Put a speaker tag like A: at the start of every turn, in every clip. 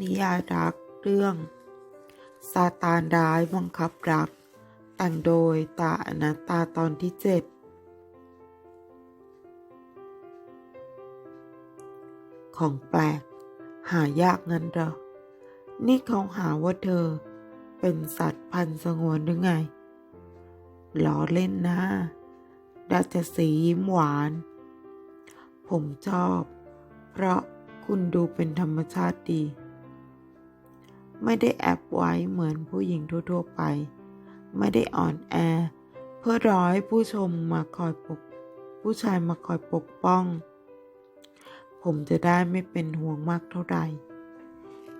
A: นิยายรักเรื่องซาตานร้ายบังคับรัก แต่งโดยตาอนัตตาตอนที่เจ็ดของแปลก หายากงั้นเหรอ นี่เขาหาว่าเธอเป็นสัตว์พันธุ์สงวนหรือไงล้อเล่นนะดัชสียิ้มหวาน ผมชอบ เพราะคุณดูเป็นธรรมชาติดี ไม่ได้แอบไว้เหมือนผู้หญิงทั่วๆไป ไม่ได้อ่อนแอ เพื่อรอให้ผู้ชมมาคอยปก ผู้ชายมาคอยปกป้อง ผมจะได้ไม่เป็นห่วงมากเท่าไหร่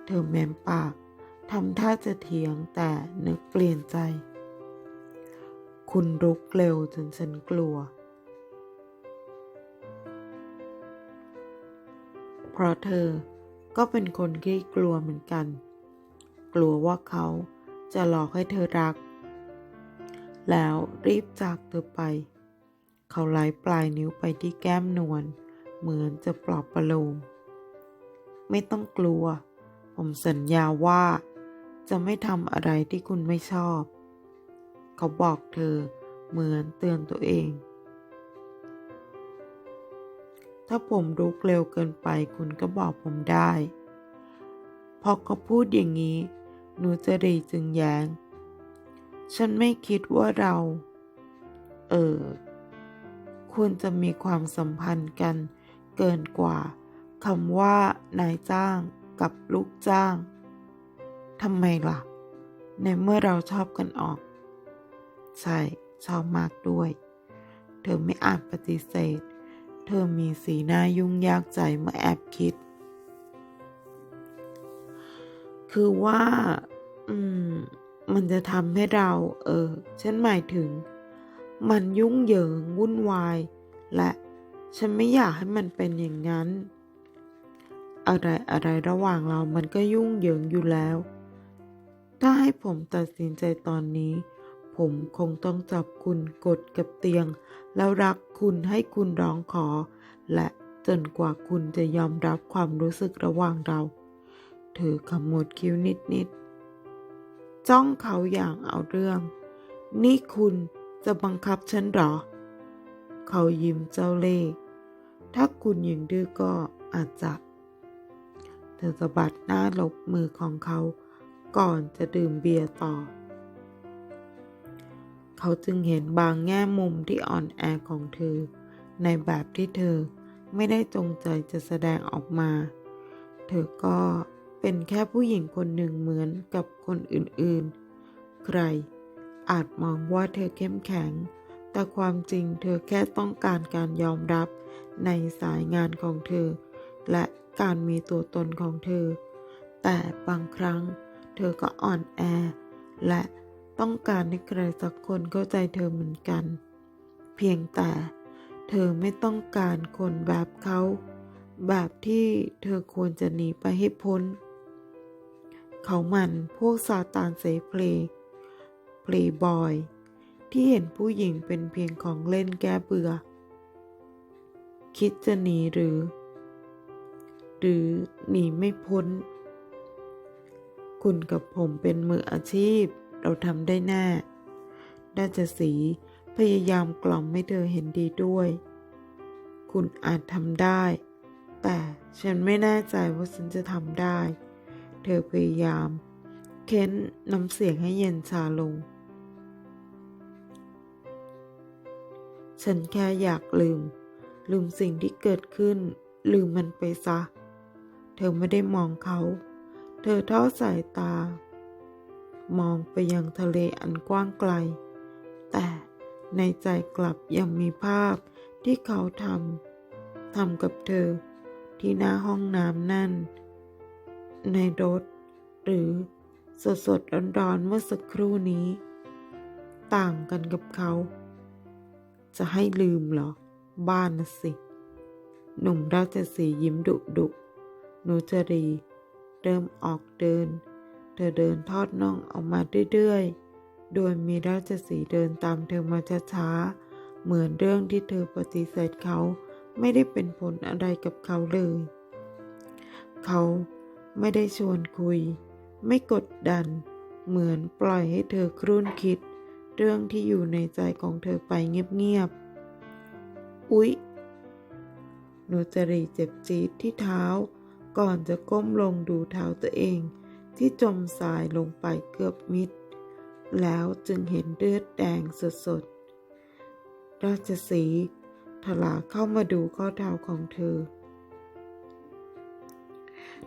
A: เธอแม้มปากทำท่าจะเถียงแต่นึกเปลี่ยนใจ คุณรุกเร็วจนฉันกลัว เพราะเธอก็เป็นคนที่กลัวเหมือนกัน กลัวว่าเขาจะหลอกให้เธอรัก แล้วรีบจากเธอไป เขาไล่ปลายนิ้วไปที่แก้มนวลเหมือนจะปลอบประโลม ไม่ต้องกลัว ผมสัญญาว่า จะไม่ทำอะไรที่คุณไม่ชอบ เขาบอกเธอเหมือนเตือนตัวเอง ถ้าผมรุกเร็วเกินไปคุณก็บอกผมได้ พอเขาพูดอย่างนี้ นูจะรีจึงแยง้ง ฉันไม่คิดว่าเรา เออ ควรจะมีความสัมพันธ์กันเกินกว่าคำว่านายจ้างกับลูกจ้างทำไมล่ะ ในเมื่อเราชอบกันออก ใช่ ชอบมากด้วย เธอไม่อาจปฏิเสธ เธอมีสีหน้ายุ่งยากใจเมื่อแอบคิด คือว่า อืม มันจะทำให้เรา เออ ฉันหมายถึง มันยุ่งเหยิงวุ่นวาย และฉันไม่อยากให้มันเป็นอย่างนั้น อะไรอะไรระหว่างเรามันก็ยุ่งเหยิงอยู่แล้ว ถ้าให้ผมตัดสินใจตอนนี้ ผมคงต้องจับคุณกดกับเตียง แล้วรักคุณให้คุณร้องขอ และจนกว่าคุณจะยอมรับความรู้สึกระหว่างเรา เธอขมวดคิ้วนิดๆ จ้องเขาอย่างเอาเรื่อง นี่คุณจะบังคับฉันหรอ เขายิ้มเจ้าเล่ห์ถ้าคุณยังดื้อก็อาจจะเธอสะบัดหน้าหลบมือของเขาก่อนจะดื่มเบียร์ต่อ เขาจึงเห็นบางแง่มุมที่อ่อนแอของเธอ ในแบบที่เธอไม่ได้จงใจจะแสดงออกมา เธอก็ เป็นแค่ผู้หญิงคนหนึ่งเหมือนกับคนอื่นๆ ใคร อาจมองว่าเธอเข้มแข็ง แต่ความจริงเธอแค่ต้องการการยอมรับในสายงานของเธอ และการมีตัวตนของเธอ แต่บางครั้งเธอก็อ่อนแอ และต้องการให้ใครสักคนเข้าใจเธอเหมือนกัน เพียงแต่เธอไม่ต้องการคนแบบเขา แบบที่เธอควรจะหนีไปให้พ้น เขามันพวกซาตานเสเพลเพลย์บอย ที่เห็นผู้หญิงเป็นเพียงของเล่นแก้เบื่อ คิดจะหนีหรือ หรือหนีไม่พ้น คุณกับผมเป็นมืออาชีพ เราทำได้แน่ด้าจะสีพยายามกล่อมให้เธอเห็นดีด้วย คุณอาจทำได้ แต่ฉันไม่แน่ใจว่าฉันจะทำได้ เธอพยายาม เค้นน้ำเสียงให้เย็นชาลง ฉันแค่อยากลืม ลืมสิ่งที่เกิดขึ้น ลืมมันไปซะ เธอไม่ได้มองเขา เธอทอดสายตา มองไปยังทะเลอันกว้างไกล แต่ในใจกลับยังมีภาพที่เขาทำทำกับเธอที่หน้าห้องน้ำนั่น ในรถ หรือสดสดร้อนร้อนๆเมื่อสักครู่นี้ ต่างกันกับเขา จะให้ลืมเหรอ บ้านนะสิ หนุ่มราชสียิ้มดุดุหนูจรี เริ่มออกเดิน เธอเดินทอดน่องออกมาเรื่อยๆ โดยมีราชสีเดินตามเธอมาช้าๆ เหมือนเรื่องที่เธอปฏิเสธเขาไม่ได้เป็นผลอะไรกับเขาเลย เขา ไม่ได้ชวนคุย ไม่กดดัน เหมือนปล่อยให้เธอครุ่นคิด เรื่องที่อยู่ในใจของเธอไปเงียบๆ อุ๊ย หนุจรีเจ็บจี๊ดที่เท้า ก่อนจะก้มลงดูเท้าตัวเอง ที่จมทรายลงไปเกือบมิด แล้วจึงเห็นเลือดแดงสดๆ ราชสีห์ทลาเข้ามาดูข้อเท้าของเธอ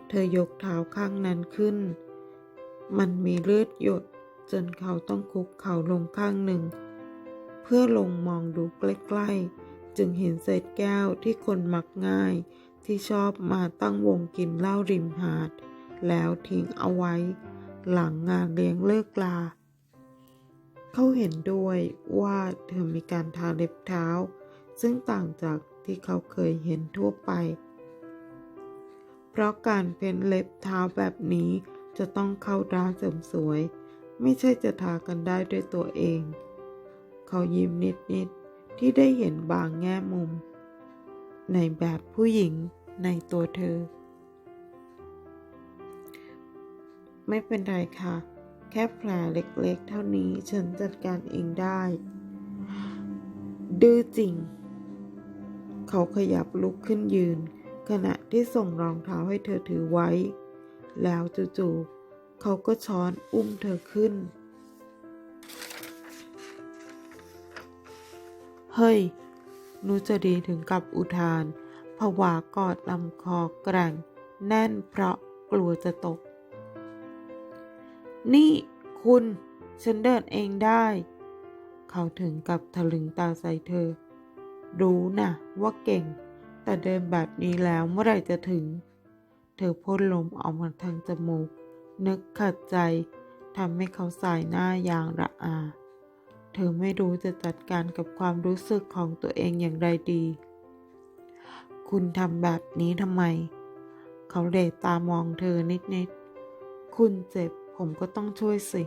A: เธอยกเท้าข้างนั้นขึ้น มันมีเลือดหยดจนเขาต้องคุกเข่าลงข้างหนึ่ง เพื่อลงมองดูใกล้ๆ จึงเห็นเศษแก้วที่คนมักง่าย ที่ชอบมาตั้งวงกินเหล้าริมหาด แล้วทิ้งเอาไว้ หลังงานเลี้ยงเลิกลา เขาเห็นด้วยว่าเธอมีการทาเล็บเท้า ซึ่งต่างจากที่เขาเคยเห็นทั่วไป เพราะการเพ้นเล็บเท้าแบบนี้จะต้องเข้าร้านเสริมสวย ไม่ใช่จะทากันได้ด้วยตัวเอง เขายิ้มนิดๆที่ได้เห็นบางแง่มุม ในแบบผู้หญิงในตัวเธอ ไม่เป็นไรค่ะ แค่แผลเล็กๆ เท่านี้ฉันจัดการเองได้ ดื้อจริง เขาขยับลุกขึ้นยืน ขณะที่ส่งรองเท้าให้เธอถือไว้ แล้วจู่ๆเขาก็ช้อนอุ้มเธอขึ้น เฮ้ย นุจดีถึงกับอุทานผวากอดลำคอแกร่ง แน่นเพราะกลัวจะตก นี่คุณ ฉันเดินเองได้ เขาถึงกับถลึงตาใส่เธอ รู้นะว่าเก่ง แต่เดินแบบนี้แล้วเมื่อไหร่จะถึง เธอพ่นลมออกมาทางจมูก นึกขัดใจทำให้เขาสายหน้าอย่างระอา เธอไม่รู้จะจัดการกับความรู้สึกของตัวเองอย่างไรดี คุณทำแบบนี้ทำไม เขาเลตามองเธอนิดๆ คุณเจ็บผมก็ต้องช่วยสิ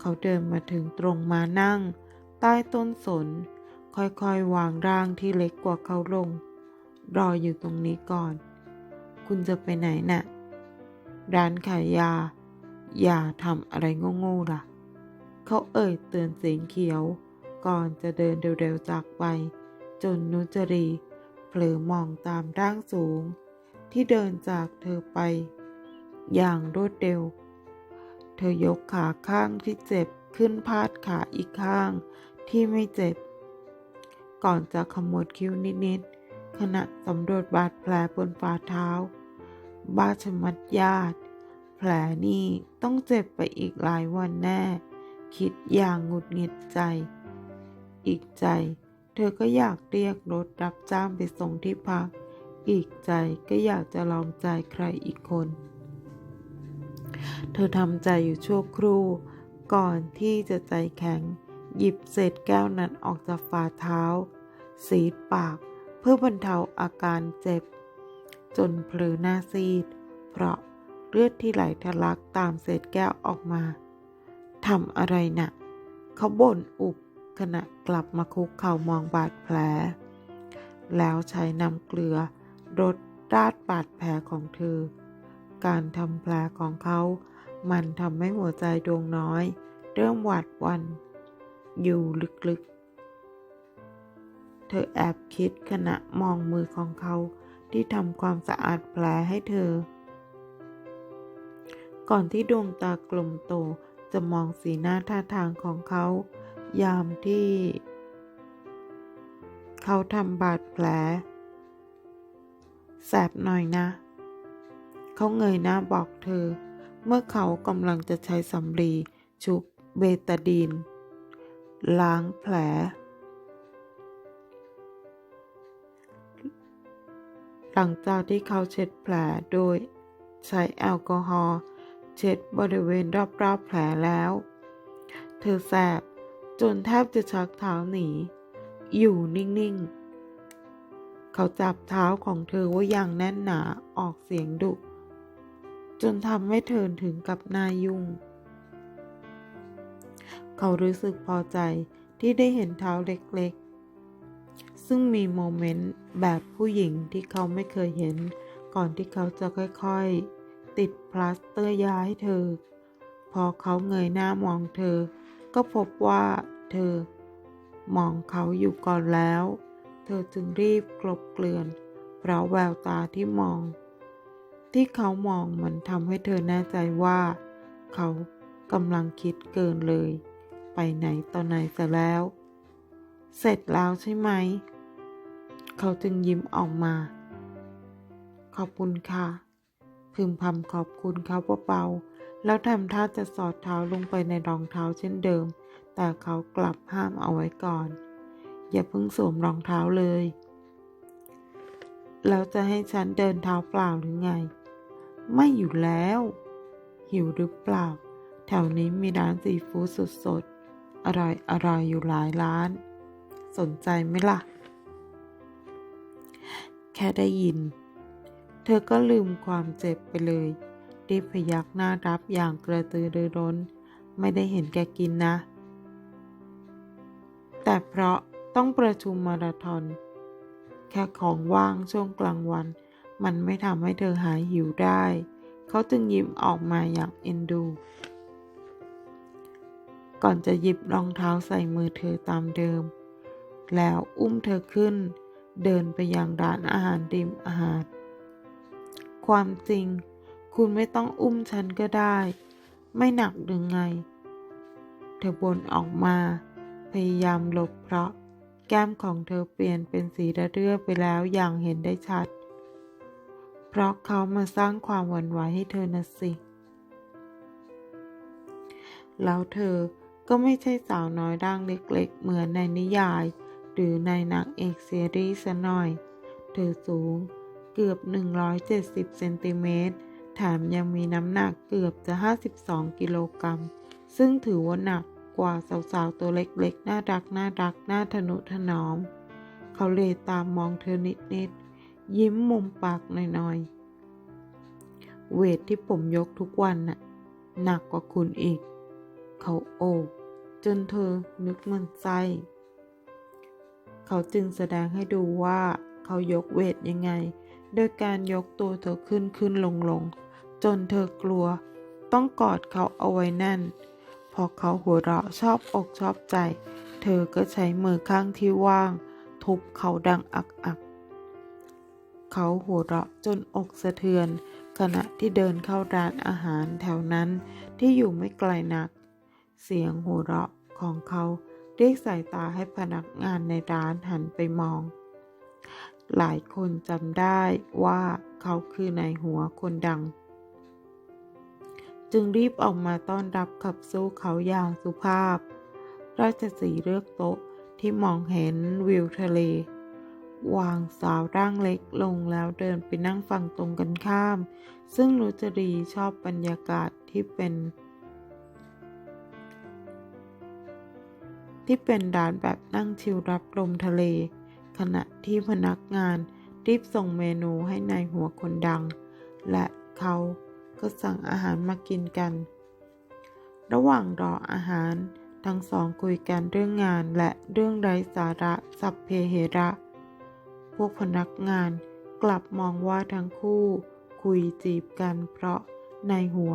A: เขาเดินมาถึงตรงมานั่ง ใต้ต้นสน ค่อยๆ วางร่างที่เล็กกว่าเขาลง รออยู่ตรงนี้ก่อน คุณจะไปไหนน่ะ ร้านขายยา อย่าทำอะไรโง่ๆล่ะ เขาเอ่ยเตือนเสียงเขียว ก่อนจะเดินเร็วๆจากไป จนนุจรีเผลอมองตามร่างสูง ที่เดินจากเธอไป อย่างรวดเร็ว เธอยกขาข้างที่เจ็บขึ้นพาดขาอีกข้างที่ไม่เจ็บ ก่อนจะขมวดคิ้วนิดๆขณะสำรวจบาดแผลบนฝ่าเท้าบาชมัดญาติ แผลนี่ต้องเจ็บไปอีกหลายวันแน่ คิดอย่างหงุดหงิดใจ อีกใจ เธอก็อยากเรียกรถรับจ้างไปส่งที่พัก อีกใจก็อยากจะลองใจใครอีกคน เธอทำใจอยู่ชั่วครู่ ก่อนที่จะใจแข็ง หยิบเศษแก้วนั้นออกจากฝ่าเท้า สีดปากเพื่อบรรเทาอาการเจ็บ จนเพลือหน้าซีด เพราะเลือดที่ไหลทะลักตามเศษแก้วออกมาทำอะไรนะ่ะ เขาบ่นอุบขณะกลับมาคุกเข่ามองบาดแผล แล้วใช้น้ำเกลือรดราดบาดแผลของเธอ การทำแผลของเขา มันทำให้หัวใจดวงน้อย เริ่มหวาดวัน อยู่ลึกๆ เธอแอบคิดขณะมองมือของเขาที่ทำความสะอาดแผลให้เธอ ก่อนที่ดวงตากลมโตจะมองสีหน้าท่าทางของเขา ยามที่ เขาทำบาดแผล แสบหน่อยนะ เขาเงยหน้าบอกเธอ เมื่อเขากำลังจะใช้สำลีชุบเบตาดีน ล้างแผล หลังจากที่เขาเช็ดแผลโดยใช้แอลกอฮอล์เช็ดบริเวณรอบๆแผลแล้ว เธอแสบจนแทบจะชักเท้าหนี อยู่นิ่งๆ เขาจับเท้าของเธอไว้อย่างแน่นหนาออกเสียงดุ จนทำให้เธอถึงกับนายุ่ง เขารู้สึกพอใจที่ได้เห็นเท้าเล็กๆ ซึ่งมีโมเมนต์แบบผู้หญิงที่เขาไม่เคยเห็น ก่อนที่เขาจะค่อยๆ ติดพลาสเตอร์ยาให้เธอ พอเขาเงยหน้ามองเธอ ก็พบว่าเธอมองเขาอยู่ก่อนแล้ว เธอจึงรีบกลบเกลื่อน เพราะแววตาที่มอง ที่เขามองมันทำให้เธอแน่ใจว่า เขากำลังคิดเกินเลย ไปไหนตอนไหนซะแล้ว เสร็จแล้วใช่ไหม เขาจึงยิ้มออกมา ขอบคุณค่ะ พึมพำขอบคุณเขาเบาๆแล้วทำท่าจะสอดเท้าลงไปในรองเท้าเช่นเดิม แต่เขากลับห้ามเอาไว้ก่อน อย่าเพิ่งสวมรองเท้าเลย แล้วจะให้ฉันเดินเท้าเปล่าหรือไง ไม่อยู่แล้ว หิวหรือเปล่าแถวนี้มีร้านซีฟู้ดสดๆ อร่อยอร่อยอยู่หลายร้าน สนใจไหมล่ะ แค่ได้ยิน เธอก็ลืมความเจ็บไปเลยรีบพยักหน้ารับอย่างกระตือรือร้น ไม่ได้เห็นแกกินนะ แต่เพราะต้องประชุมมาราธอนแค่ของว่างช่วงกลางวัน มันไม่ทำให้เธอหายหิวได้ เขาจึงยิ้มออกมาอย่างเอ็นดู ก่อนจะหยิบรองเท้าใส่มือเธอตามเดิม แล้วอุ้มเธอขึ้น เดินไปยังร้านอาหารริมอาหาร ความจริง คุณไม่ต้องอุ้มฉันก็ได้ ไม่หนักหรือไง เธอบ่นออกมา พยายามหลบเพราะแก้มของเธอเปลี่ยนเป็นสีระเรื่อไปแล้วอย่างเห็นได้ชัด เพราะเขามาสร้างความหวั่นไหวให้เธอนะสิ แล้วเธอ ก็ไม่ใช่สาวน้อยร่างเล็กๆ เหมือนในนิยาย หรือในนางเอกซีรีส์ซะหน่อย เธอสูงเกือบ 170 เซนติเมตร แถมยังมีน้ำหนักเกือบจะ 52 กิโลกรัม ซึ่งถือว่าหนักกว่าสาวๆ ตัวเล็กๆ น่ารัก น่ารัก น่าทนุถนอม เขาเลยตามมองเธอนิดๆ ยิ้มมุมปากหน่อยๆ เวทที่ผมยกทุกวันน่ะ หนักกว่าคุณอีก เขาโอบ จนเธอนึกมันไส้เขาจึงแสดงให้ดูว่าเขายกเวทยังไง โดยการยกตัวเธอขึ้นขึ้นลงลงจนเธอกลัว ต้องกอดเขาเอาไว้แน่น พอเขาหัวเราะชอบอกชอบใจ เธอก็ใช้มือข้างที่ว่าง ทุบเขาดังอักอัก เขาหัวเราะจนอกสะเทือน ขณะที่เดินเข้าร้านอาหารแถวนั้นที่อยู่ไม่ไกลนัก เสียงหัวเราะของเขาเรียกสายตาให้พนักงานในร้านหันไปมอง หลายคนจำได้ว่าเขาคือนายหัวคนดัง จึงรีบออกมาต้อนรับขับสู้เขาอย่างสุภาพ ราชสีเลือกโต๊ะที่มองเห็นวิวทะเล วางสาวร่างเล็กลงแล้วเดินไปนั่งฟังตรงกันข้าม ซึ่งนุจรีชอบบรรยากาศที่เป็น ที่เป็นร้านแบบนั่งชิลรับลมทะเล ขณะที่พนักงานรีบส่งเมนูให้ในายหัวคนดัง และเขาก็สั่งอาหารมากินกัน ระหว่างรออาหาร ทั้งสองคุยกันเรื่องงานและเรื่องไร้สาระสัพเพเหระ พวกพนักงานกลับมองว่าทั้งคู่คุยจีบกันเพราะในหัว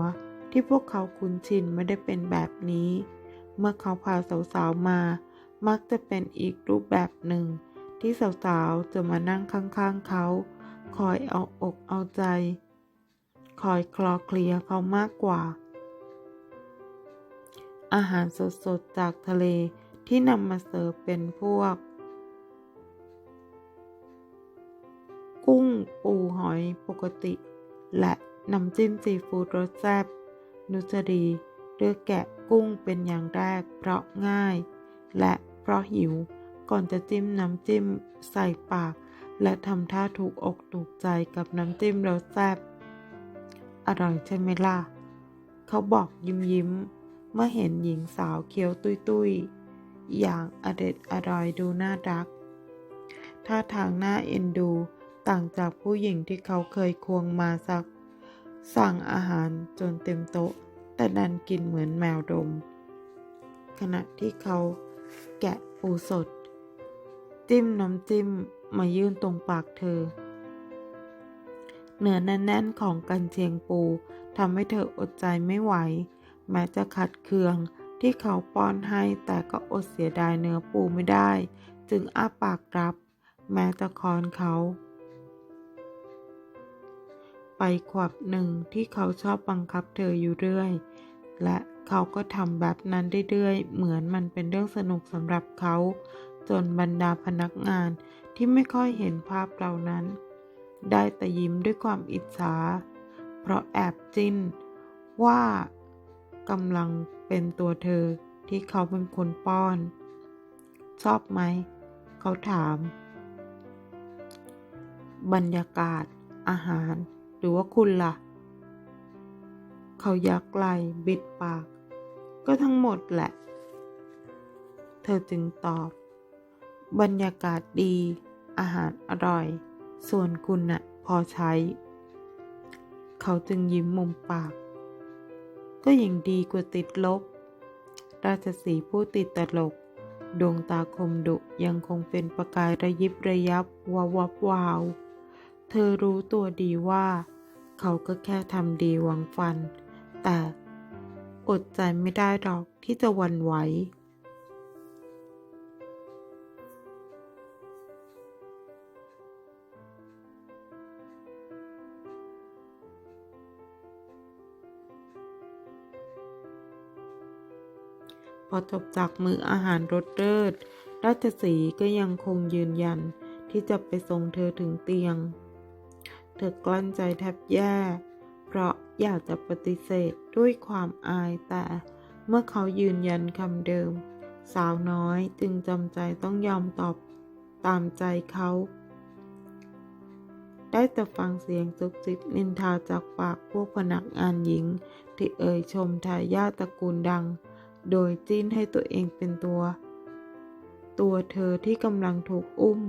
A: ที่พวกเขาคุ้นชินไม่ได้เป็นแบบนี้ เมื่อเขาพาสาวๆมา มักจะเป็นอีกรูปแบบหนึ่ง ที่สาวๆจะมานั่งข้างๆเขา คอยเอาอกเอาใจ คอยคลอเคลียเขามากกว่า อาหารสดๆจากทะเลที่นำมาเสิร์ฟเป็นพวก กุ้งปูหอยปกติ และน้ำจิ้มซีฟู้ดรสแซ่บนุชดีเลือกแกะ กุ้งเป็นอย่างแรกเพราะง่าย และเพราะหิว ก่อนจะจิ้มน้ำจิ้มใส่ปาก และทำท่าถูกอกถูกใจกับน้ำจิ้มรสแซ่บอร่อยใช่ไหมล่ะ เขาบอกยิ้มยิ้ม เมื่อเห็นหญิงสาวเคี้ยวตุยตุยๆอย่างอเด็ดอร่อยดูน่ารัก ท่าทางน่าเอ็นดูต่างจากผู้หญิงที่เขาเคยควงมาสัก สั่งอาหารจนเต็มโต๊ะ แต่ดันกินเหมือนแมวดม ขณะที่เขาแกะปูสด จิ้มน้ำจิ้มมายื่นตรงปากเธอ เนื้อแน่นๆของกันเชียงปูทำให้เธออดใจไม่ไหว แม้จะขัดเคืองที่เขาป้อนให้แต่ก็อดเสียดายเนื้อปูไม่ได้ จึงอ้าปากรับ แม้จะคอนเขา ไปขวบหนึ่งที่เขาชอบบังคับเธออยู่เรื่อย และเขาก็ทำแบบนั้นเรื่อยๆ เหมือนมันเป็นเรื่องสนุกสำหรับเขา จนบรรดาพนักงานที่ไม่ค่อยเห็นภาพเหล่านั้น ได้แต่ยิ้มด้วยความอิจฉา เพราะแอบจิ้น ว่ากำลังเป็นตัวเธอที่เขาเป็นคนป้อน ชอบไหม เขาถาม บรรยากาศอาหาร หรือว่าคุณล่ะ เขายักไหลบิดปาก ก็ทั้งหมดแหละ เธอจึงตอบ บรรยากาศดี อาหารอร่อย ส่วนคุณน่ะพอใช้ เขาจึงยิ้มมุมปาก ก็ยังดีกว่าติดลบ ราชสีผู้ติดตลกดวงตาคมดุยังคงเป็นประกายระยิบระยับวาววับวาว เธอรู้ตัวดีว่า เขาก็แค่ทำดีหวังฟัน แต่อดใจไม่ได้หรอกที่จะวันไหวพอจบจากมืออาหารรสเลิศราชสีก็ยังคงยืนยันที่จะไปส่งเธอถึงเตียง เธอกลั้นใจแทบแย่ เพราะอยากจะปฏิเสธด้วยความอายแต่เมื่อเขายืนยันคำเดิม สาวน้อยจึงจำใจต้องยอมตอบตามใจเขา ได้แต่ฟังเสียงซุกซิกนินทาจากปากพวกพนักงานหญิง ที่เอ่ยชมทายาตระกูลดัง โดยจิ้นให้ตัวเองเป็นตัว ตัวเธอที่กำลังถูกอุ้ม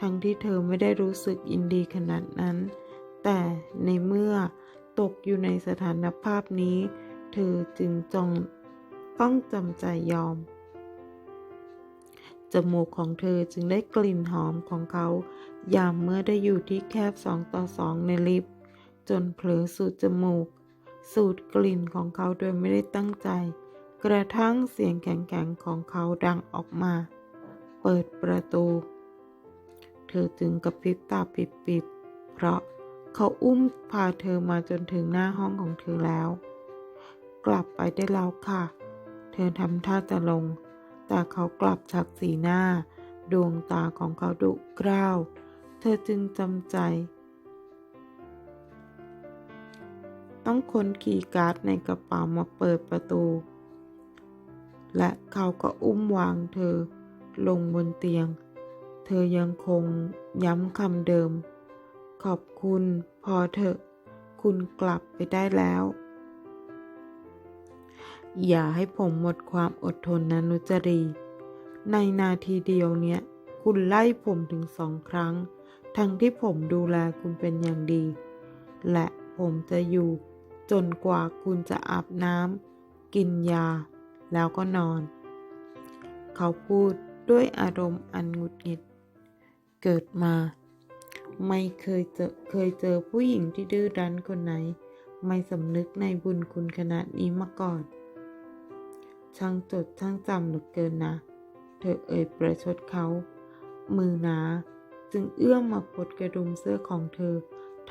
A: ทั้งที่เธอไม่ได้รู้สึกยินดีขนาดนั้น แต่ในเมื่อตกอยู่ในสถานภาพนี้ เธอจึงจงต้องจำใจยอม จมูกของเธอจึงได้กลิ่นหอมของเขา ยามเมื่อได้อยู่ที่แคบสองต่อสองในลิฟต์จนเผลอสูดจมูก สูดกลิ่นของเขาโดยไม่ได้ตั้งใจ กระทั่งเสียงแข็งๆของเขาดังออกมา เปิดประตู เธอจึงกระพริบตาปิบๆเพราะ เขาอุ้มพาเธอมาจนถึงหน้าห้องของเธอแล้ว กลับไปได้แล้วค่ะ เธอทำท่าจะลง แต่เขากลับชักสีหน้า ดวงตาของเขาดุกร้าว เธอจึงจำใจ ต้องค้นคีย์การ์ดในกระเป๋ามาเปิดประตู และเขาก็อุ้มวางเธอลงบนเตียง เธอยังคงย้ำคำเดิม ขอบคุณพอเถอะ คุณกลับไปได้แล้ว อย่าให้ผมหมดความอดทนนะนุจรี ในนาทีเดียวเนี่ยคุณไล่ผมถึงสองครั้ง ทั้งที่ผมดูแลคุณเป็นอย่างดี และผมจะอยู่ จนกว่าคุณจะอาบน้ำกินยา แล้วก็นอน เขาพูดด้วยอารมณ์อันหงุดหงิด เกิดมา ไม่เคยเจอเคยเจอผู้หญิงที่ดื้อรั้นคนไหน ไม่สำนึกในบุญคุณขนาดนี้มาก่อน ช่างจดช่างจำเหลือเกินนะ เธอเอ่ยประชดเขา มือหนาจึงเอื้อมมาปลดกระดุมเสื้อของเธอ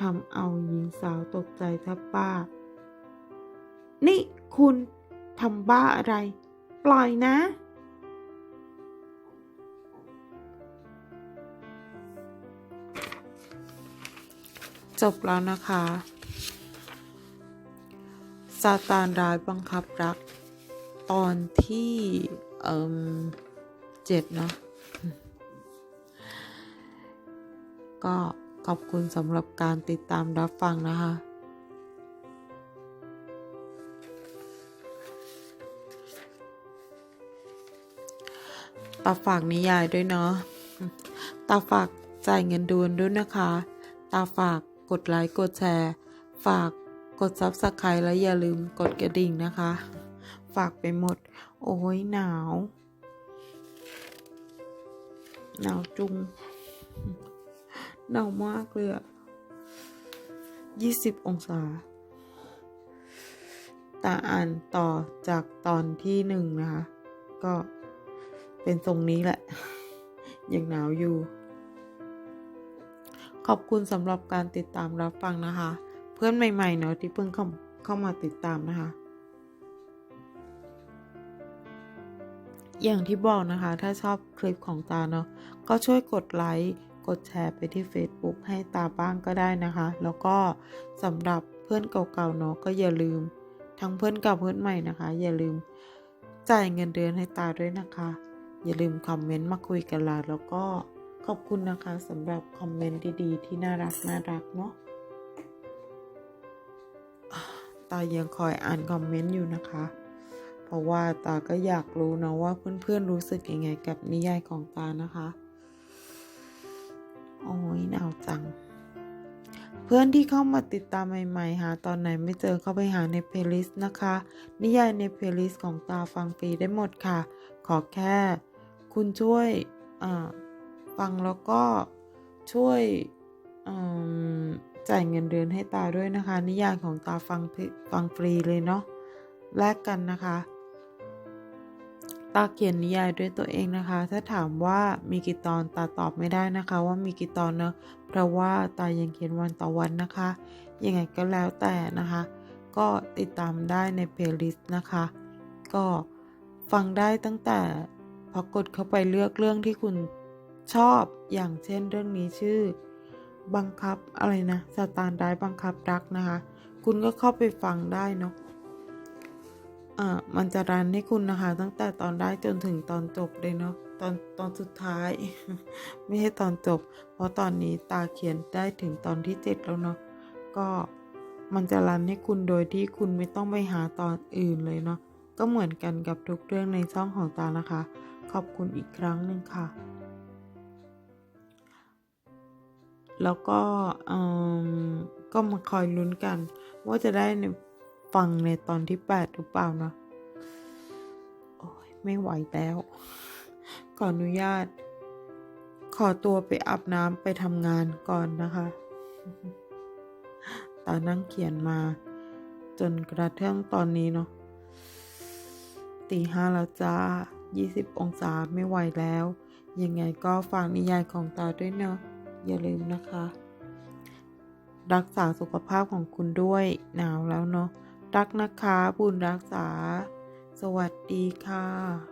A: ทำเอาหญิงสาวตกใจแทบบ้า นี่คุณทำบ้าอะไร ปล่อยนะ จบแล้วนะคะซาตานร้ายบังคับรัก ตอนที่เอ่มเจ็ดเนาะก็ขอบคุณสำหรับการติดตามรับฟังนะคะตาฝากนิยายด้วยเนาะตาฝากจ่ายเงินดวนด้วยนะคะ ตาฝาก กดไลค์ กดแชร์ ฝากกดซับสไครต์และอย่าลืมกดกระดิ่งนะคะ ฝากไปหมด โอ้ยหนาว หนาวจุง หนาวมากเลยอะยี่สิบองศา ตาอ่านต่อจากตอนที่หนึ่งนะคะ ก็เป็นทรงนี้แหละ ยังหนาวอยู่ ขอบคุณสำหรับการติดตามรับฟังนะคะ เพื่อนใหม่ๆเนาะที่เพิ่งเข้าเข้ามาติดตามนะคะ อย่างที่บอกนะคะ ถ้าชอบคลิปของตาเนาะก็ช่วยกดไลค์กดแชร์ไปที่ Facebook ให้ตาบ้างก็ได้นะคะ แล้วก็สำหรับเพื่อนเก่าๆเนาะก็อย่าลืม ทั้งเพื่อนเก่าเพื่อนใหม่นะคะ อย่าลืมจ่ายเงินเดือนให้ตาด้วยนะคะ อย่าลืมคอมเมนต์มาคุยกันละแล้วก็ ขอบคุณนะคะสำหรับคอมเมนต์ดีๆ ที่น่ารักน่ารักเนาะตายังคอยอ่านคอมเมนต์อยู่นะคะ เพราะว่าตาก็อยากรู้นะว่าเพื่อนๆรู้สึกยังไงกับนิยายของตานะคะโอ้ยหนาวจัง เพื่อนที่เข้ามาติดตามใหม่ๆหาตอนไหนไม่เจอเข้าไปหาในเพลย์ลิสต์นะคะ นิยายในเพลย์ลิสต์ของตาฟังฟรีได้หมดค่ะ ขอแค่ คุณช่วยอ่า ฟังแล้วก็ช่วยจ่ายเงินเดือนให้ตาด้วยนะคะ นิยายของตาฟังฟังฟรีเลยเนาะแลกกันนะคะ ตาเขียนนิยายด้วยตัวเองนะคะ ถ้าถามว่ามีกี่ตอนตาตอบไม่ได้นะคะ ว่ามีกี่ตอนเนอะเพราะว่าตายังเขียนวันต่อวันนะคะ ยังไงก็แล้วแต่นะคะ ก็ติดตามได้ในเพลย์ลิสต์นะคะ ก็ฟังได้ตั้งแต่พอกดเข้าไปเลือกเรื่องที่คุณ ชอบอย่างเช่นเรื่องนี้ชื่อ บังคับอะไรนะสตาร์ได้บังคับรักนะคะ คุณก็เข้าไปฟังได้เนาะอ่ามันจะรันให้คุณนะคะ ตั้งแต่ตอนได้จนถึงตอนจบเลยเนาะตอนตอนสุดท้าย ไม่ใช่ตอนจบ เพราะตอนนี้ตาเขียนได้ถึงตอนที่เจ็ดแล้วเนาะก็มันจะรันให้คุณโดยที่คุณไม่ต้องไปหาตอนอื่นเลยเนาะก็เหมือนกันกับทุกเรื่องในช่องของตานะคะ ขอบคุณอีกครั้งหนึ่งค่ะ แล้วก็อืมก็มาคอยลุ้นกัน ว่าจะได้ในฟังในตอนที่ 8 หรือเปล่านะโอ้ยไม่ไหวแล้ว ขออนุญาต ขอตัวไปอาบน้ำไปทำงานก่อนนะคะตานั่งเขียนมา จนกระทั่งตอนนี้เนาะตีห้าแล้วจ้า 20 องศาไม่ไหวแล้ว ยังไงก็ฝากนิยายของตาด้วยเนาะ อย่าลืมนะคะ รักษาสุขภาพของคุณด้วยหนาวแล้วเนาะรักนะคะบุญรักษา สวัสดีค่ะ